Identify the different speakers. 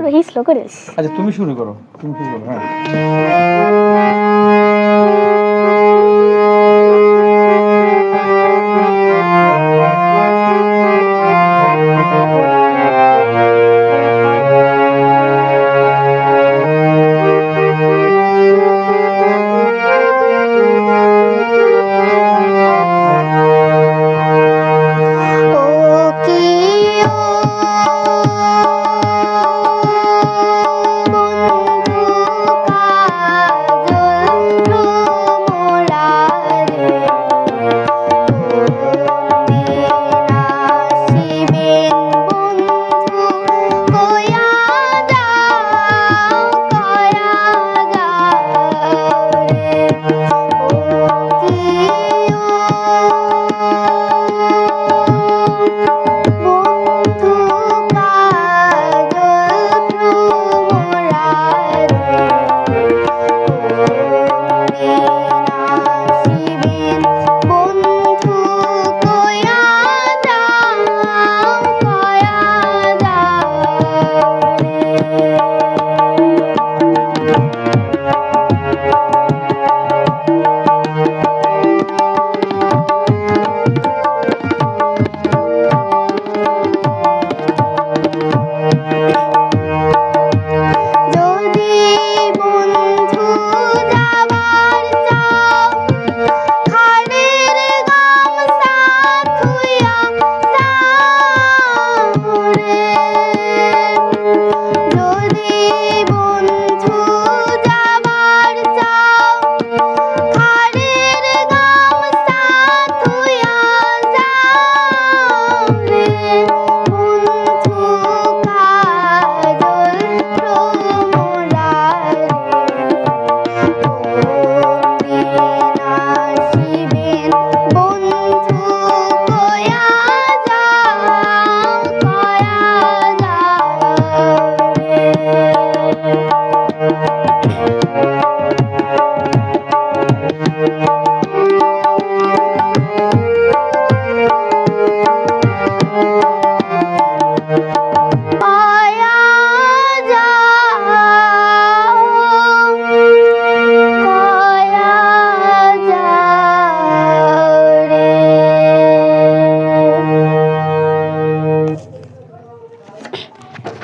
Speaker 1: রোহিত হিসলো করিস।
Speaker 2: আচ্ছা তুমি শুরু করো। তুমি শুরু করো হ্যাঁ।